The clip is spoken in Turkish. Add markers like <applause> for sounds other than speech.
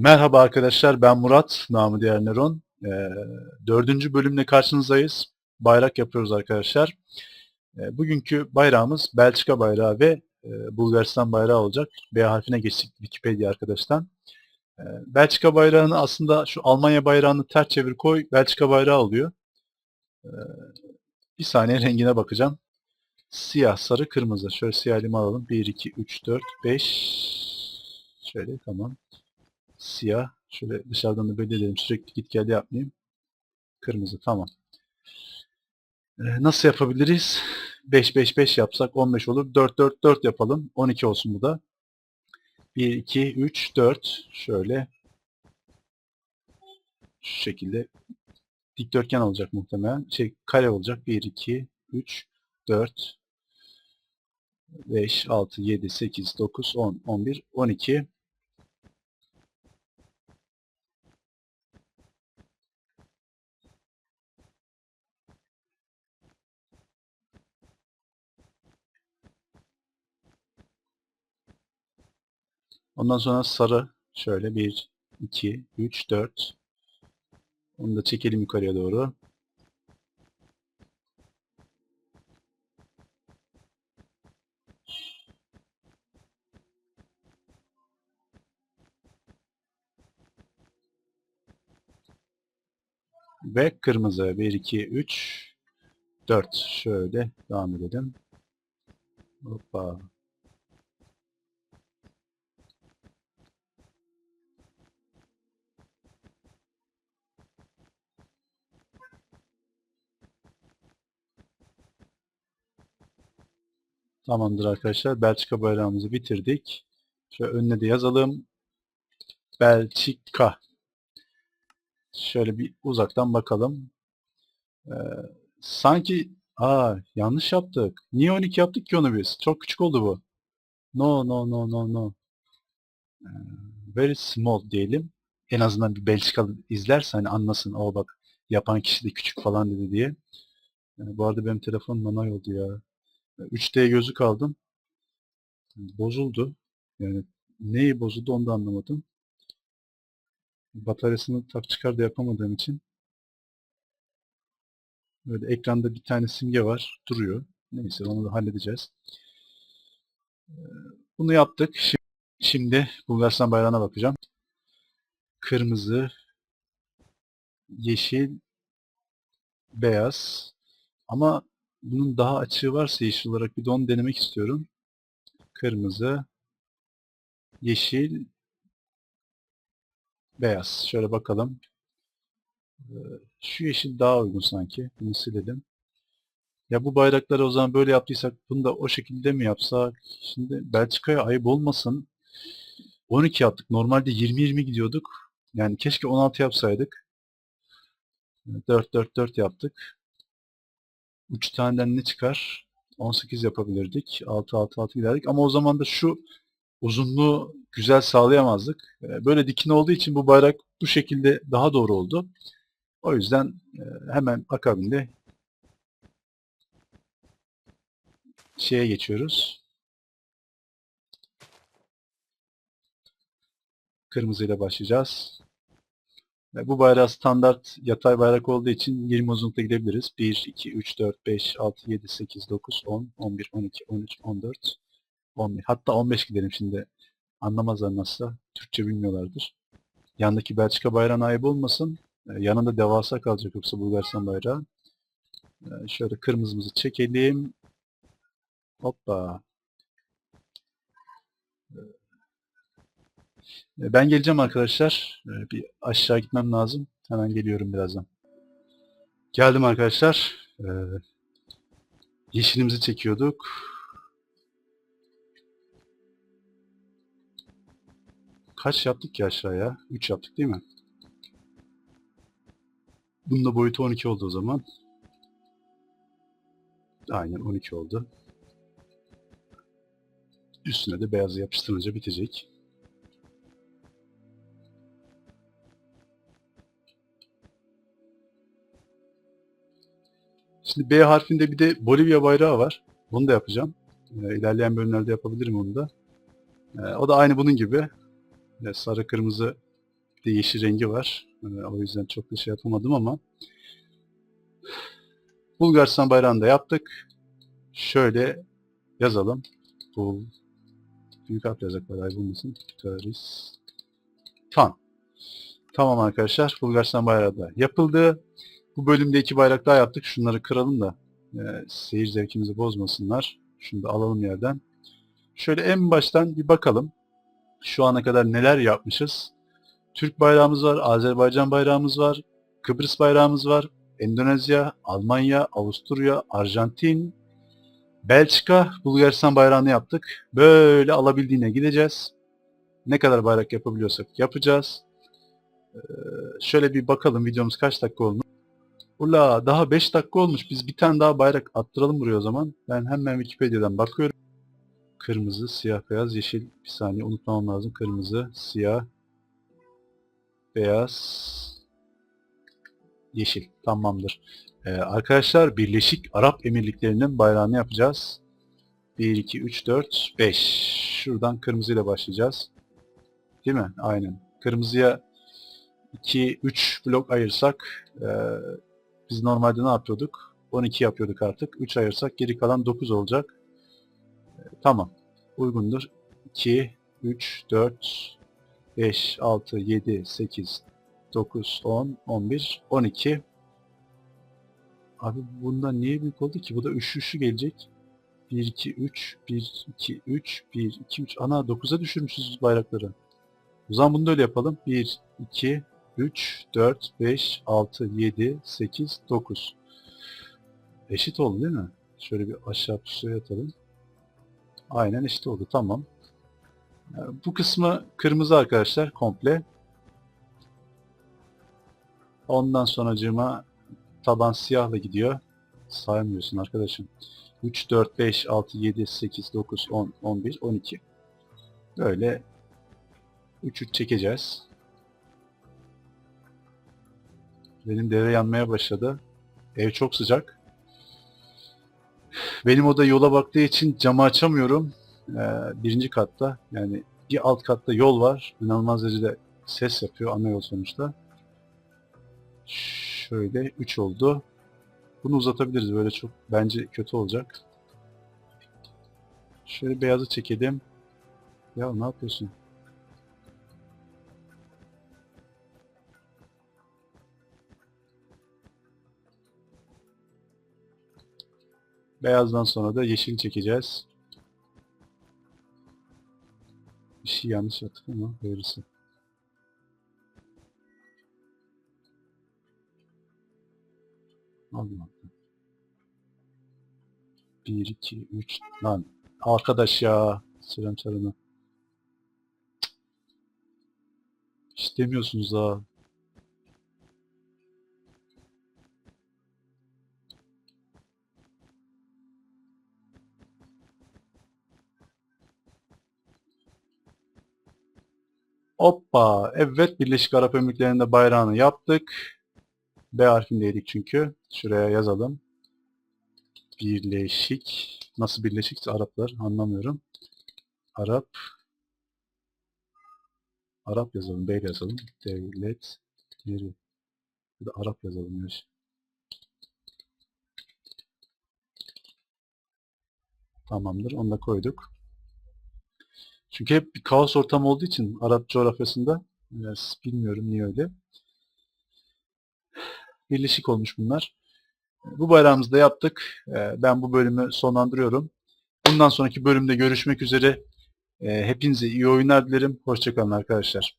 Merhaba arkadaşlar, ben Murat, namı diğer Neron. Ee, dördüncü bölümle karşınızdayız. Bayrak yapıyoruz arkadaşlar. Ee, bugünkü bayrağımız Belçika bayrağı ve e, Bulgaristan bayrağı olacak. B harfine geçtik Wikipedia arkadaştan. Ee, Belçika bayrağını aslında şu Almanya bayrağını ters çevir koy, Belçika bayrağı oluyor. Ee, bir saniye <laughs> rengine bakacağım. Siyah, sarı, kırmızı. Şöyle siyah elime alalım. 1, 2, 3, 4, 5. Şöyle tamam siyah. Şöyle dışarıdan da belirleyelim. Sürekli git gel yapmayayım. Kırmızı tamam. Ee, nasıl yapabiliriz? 5 5 5 yapsak 15 olur. 4 4 4 yapalım. 12 olsun bu da. 1 2 3 4 şöyle şu şekilde dikdörtgen olacak muhtemelen. Şey kare olacak. 1 2 3 4 5 6 7 8 9 10 11 12 Ondan sonra sarı. Şöyle 1, 2, 3, 4. Onu da çekelim yukarıya doğru. Ve kırmızı. 1, 2, 3, 4. Şöyle devam edelim. Hoppa. Tamamdır arkadaşlar. Belçika bayrağımızı bitirdik. Şöyle önüne de yazalım. Belçika. Şöyle bir uzaktan bakalım. Ee, sanki aa yanlış yaptık. Niye 12 yaptık ki onu biz? Çok küçük oldu bu. No no no no no. Ee, very small diyelim. En azından bir Belçikalı izlerse hani anlasın. O bak yapan kişi de küçük falan dedi diye. Ee, bu arada benim telefonum nanay oldu ya. 3D gözlük aldım. Bozuldu. Yani neyi bozuldu onu da anlamadım. Bataryasını tak çıkar da yapamadığım için. Böyle ekranda bir tane simge var. Duruyor. Neyse onu da halledeceğiz. Bunu yaptık. Şimdi Bulgaristan bayrağına bakacağım. Kırmızı, yeşil, beyaz. Ama bunun daha açığı varsa yeşil olarak bir de onu denemek istiyorum. Kırmızı, yeşil, beyaz. Şöyle bakalım. Ee, şu yeşil daha uygun sanki. Bunu silelim. Ya bu bayrakları o zaman böyle yaptıysak bunu da o şekilde mi yapsak? Şimdi Belçika'ya ayıp olmasın. 12 yaptık. Normalde 20-20 gidiyorduk. Yani keşke 16 yapsaydık. 4-4-4 yaptık. 3 taneden ne çıkar? 18 yapabilirdik. 6-6-6 giderdik. Ama o zaman da şu uzunluğu güzel sağlayamazdık. Ee, böyle dikin olduğu için bu bayrak bu şekilde daha doğru oldu. O yüzden e, hemen akabinde şeye geçiyoruz. Kırmızı ile başlayacağız. Bu bayrağı standart yatay bayrak olduğu için 20 uzunlukta gidebiliriz. 1, 2, 3, 4, 5, 6, 7, 8, 9, 10, 11, 12, 13, 14, 11. Hatta 15 gidelim şimdi. Anlamazlar nasılsa. Türkçe bilmiyorlardır. Yandaki Belçika bayrağına ayıp olmasın. Ee, yanında devasa kalacak yoksa Bulgaristan bayrağı. Ee, şöyle kırmızımızı çekelim. Hoppa. Ee, ben geleceğim arkadaşlar. Ee, bir aşağı gitmem lazım. Hemen geliyorum birazdan. Geldim arkadaşlar. Ee, yeşilimizi çekiyorduk. Kaç yaptık ki aşağıya? 3 yaptık değil mi? Bunun da boyutu 12 oldu o zaman. Aynen 12 oldu. Üstüne de beyazı yapıştırınca bitecek. Şimdi B harfinde bir de Bolivya bayrağı var. Bunu da yapacağım. Ee, ilerleyen bölümlerde yapabilirim onu da. Ee, o da aynı bunun gibi. Ee, sarı kırmızı Bir de yeşil rengi var. O yüzden çok da şey yapamadım ama Bulgaristan bayrağını da yaptık. Şöyle yazalım. Bu büyük harfle yazak var. Bulmasın. Bulgaristan. Tamam arkadaşlar. Bulgaristan bayrağı da yapıldı. Bu bölümde iki bayrak daha yaptık. Şunları kıralım da e, seyir zevkimizi bozmasınlar. Şunu da alalım yerden. Şöyle en baştan bir bakalım. Şu ana kadar neler yapmışız. Türk bayrağımız var, Azerbaycan bayrağımız var, Kıbrıs bayrağımız var, Endonezya, Almanya, Avusturya, Arjantin, Belçika, Bulgaristan bayrağını yaptık. Böyle alabildiğine gideceğiz. Ne kadar bayrak yapabiliyorsak yapacağız. Ee, şöyle bir bakalım videomuz kaç dakika olmuş. Ula daha 5 dakika olmuş. Biz bir tane daha bayrak attıralım buraya o zaman. Ben hemen Wikipedia'dan bakıyorum. Kırmızı, siyah, beyaz, yeşil. Bir saniye unutmamam lazım. Kırmızı, siyah, beyaz, yeşil. Tamamdır. Ee, arkadaşlar Birleşik Arap Emirlikleri'nin bayrağını yapacağız. 1, 2, 3, 4, 5. Şuradan kırmızıyla başlayacağız. Değil mi? Aynen. Kırmızıya 2, 3 blok ayırsak e, biz normalde ne yapıyorduk? 12 yapıyorduk artık. 3 ayırsak geri kalan 9 olacak. E, tamam. Uygundur. 2, 3, 4, 5, 6, 7, 8, 9, 10, 11, 12. Abi bundan niye büyük oldu ki? Bu da üçlü üçlü gelecek. 1, 2, 3, 1, 2, 3, 1, 2, 3. Ana 9'a düşürmüşüz bayrakları. O zaman bunu da öyle yapalım. 1, 2, 3, 4, 5, 6, 7, 8, 9. Eşit oldu değil mi? Şöyle bir aşağı pusuya atalım. Aynen eşit oldu. Tamam. Bu kısmı kırmızı arkadaşlar komple. Ondan sonracığıma taban siyahla gidiyor. Saymıyorsun arkadaşım. 3, 4, 5, 6, 7, 8, 9, 10, 11, 12. Böyle 3 3 çekeceğiz. Benim deve yanmaya başladı. Ev çok sıcak. Benim oda yola baktığı için camı açamıyorum. Ee, birinci katta. Yani bir alt katta yol var. İnanılmaz derecede ses yapıyor ana yol sonuçta. Şöyle 3 oldu. Bunu uzatabiliriz. Böyle çok bence kötü olacak. Şöyle beyazı çekelim. Ya ne yapıyorsun? Beyazdan sonra da yeşil çekeceğiz. Bir şey yanlış yaptık ama böylesi. Allah Allah. 1, 2, 3. Lan arkadaş ya. Selam çarını. İstemiyorsunuz ha. Hoppa. Evet Birleşik Arap Emirlikleri'nde bayrağını yaptık. B harfindeydik çünkü. Şuraya yazalım. Birleşik. Nasıl birleşikse Araplar anlamıyorum. Arap. Arap yazalım. B yazalım. Devlet. Yeri. Ya da Arap yazalım. Ya. Tamamdır. Onu da koyduk. Çünkü hep bir kaos ortamı olduğu için Arap coğrafyasında biraz bilmiyorum niye öyle. Birleşik olmuş bunlar. Bu bayrağımızı da yaptık. Ee, Ben bu bölümü sonlandırıyorum. Bundan sonraki bölümde görüşmek üzere. Ee, Hepinize iyi oyunlar dilerim. Hoşçakalın arkadaşlar.